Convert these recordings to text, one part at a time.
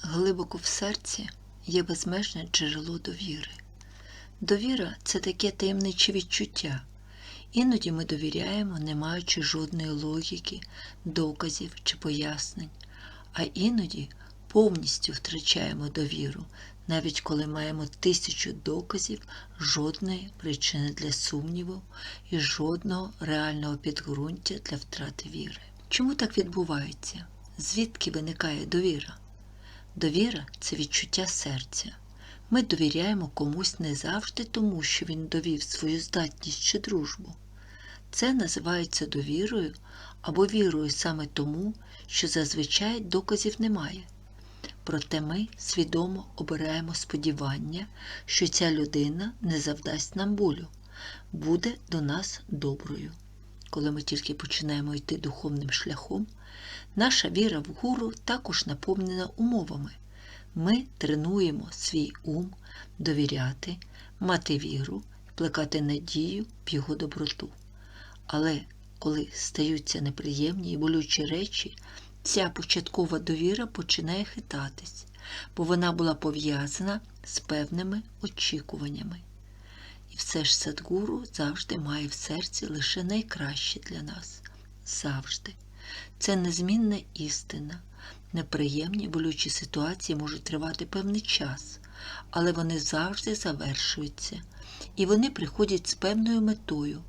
Глибоко в серці є безмежне джерело довіри. Довіра це таке таємниче відчуття. Іноді ми довіряємо, не маючи жодної логіки, доказів чи пояснень, а іноді повністю втрачаємо довіру, навіть коли маємо тисячу доказів, жодної причини для сумніву і жодного реального підґрунтя для втрати віри. Чому так відбувається? Звідки виникає довіра? Довіра це відчуття серця. Ми довіряємо комусь не завжди тому, що він довів свою здатність чи дружбу. Це називається довірою або вірою саме тому, що зазвичай доказів немає. Проте ми свідомо обираємо сподівання, що ця людина не завдасть нам болю, буде до нас доброю. Коли ми тільки починаємо йти духовним шляхом, наша віра в гуру також наповнена умовами. Ми тренуємо свій ум довіряти, мати віру, плекати надію в його доброту. Але коли стаються неприємні і болючі речі, ця початкова довіра починає хитатись, бо вона була пов'язана з певними очікуваннями. І все ж Садгуру завжди має в серці лише найкраще для нас. Завжди. Це незмінна істина. Неприємні болючі ситуації можуть тривати певний час, але вони завжди завершуються, і вони приходять з певною метою,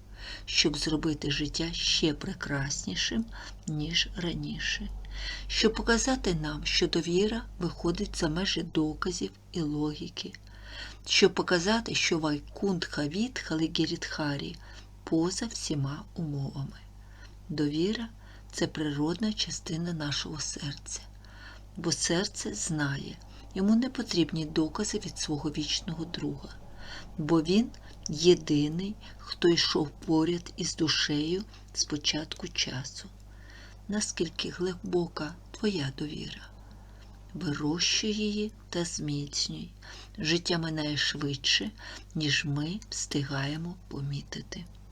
щоб зробити життя ще прекраснішим, ніж раніше, щоб показати нам, що довіра виходить за межі доказів і логіки, щоб показати, що Вайкундха Вітхали Гірідхарі поза всіма умовами. Довіра це природна частина нашого серця, бо серце знає, йому не потрібні докази від свого вічного друга, бо він єдиний, хто йшов поряд із душею з початку часу. Наскільки глибока твоя довіра? Вирощуй її та зміцнюй. Життя минає швидше, ніж ми встигаємо помітити.